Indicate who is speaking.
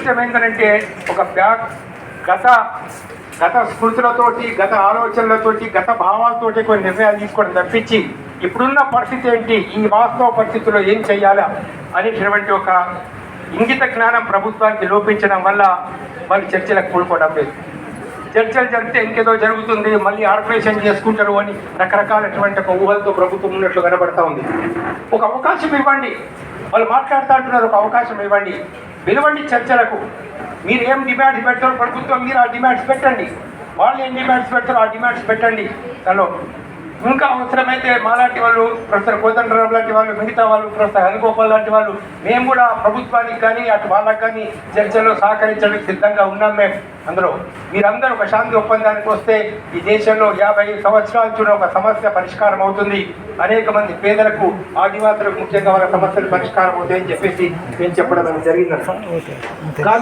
Speaker 1: దురదృష్టం ఏంటంటే ఒక బ్యాక్ గత గత స్మృతులతోటి గత ఆలోచనలతోటి గత భావాలతోటి కొన్ని నిర్ణయాలు తీసుకోవడం తప్పించి ఇప్పుడున్న పరిస్థితి ఏంటి ఈ వాస్తవ పరిస్థితుల్లో ఏం చేయాలా అనేటటువంటి ఒక ఇంగిత జ్ఞానం ప్రభుత్వానికి లోపించడం వల్ల వాళ్ళు చర్చలకు కూడుకోవడం లేదు. చర్చలు జరిగితే ఇంకేదో జరుగుతుంది మళ్ళీ ఆర్గనైజేషన్ చేసుకుంటారు అని రకరకాలటువంటి ఒక ఊహలతో ప్రభుత్వం ఉన్నట్లు కనబడతా ఉంది. ఒక అవకాశం ఇవ్వండి. వాళ్ళు మాట్లాడుతూ అంటున్నారు ఒక అవకాశం ఇవ్వండి. వెలువండి చర్చలకు. మీరు ఏం డిమాండ్స్ పెట్టారు ప్రభుత్వం మీరు ఆ డిమాండ్స్ పెట్టండి. వాళ్ళు ఏం డిమాండ్స్ పెడతారు ఆ డిమాండ్స్ పెట్టండి. హలో ఇంకా అవసరమైతే మాలాంటి వాళ్ళు ప్రొఫెసర్ కోదండరావు లాంటి వాళ్ళు మిగతా వాళ్ళు ప్రొఫెసర్ హరిగోపాల్ లాంటి వాళ్ళు మేము కూడా ప్రభుత్వానికి కానీ అటు వాళ్ళకి కానీ చర్చలో సహకరించడానికి సిద్ధంగా ఉన్నాం మేము. అందులో మీరందరూ ఒక శాంతి ఒప్పందానికి వస్తే ఈ దేశంలో యాభై సంవత్సరాల చూడ ఒక సమస్య పరిష్కారం అవుతుంది. అనేక మంది పేదలకు ఆదివాసులకు ముఖ్యంగా వాళ్ళ సమస్యలు పరిష్కారం అవుతాయని చెప్పేసి నేను చెప్పడం జరిగింది.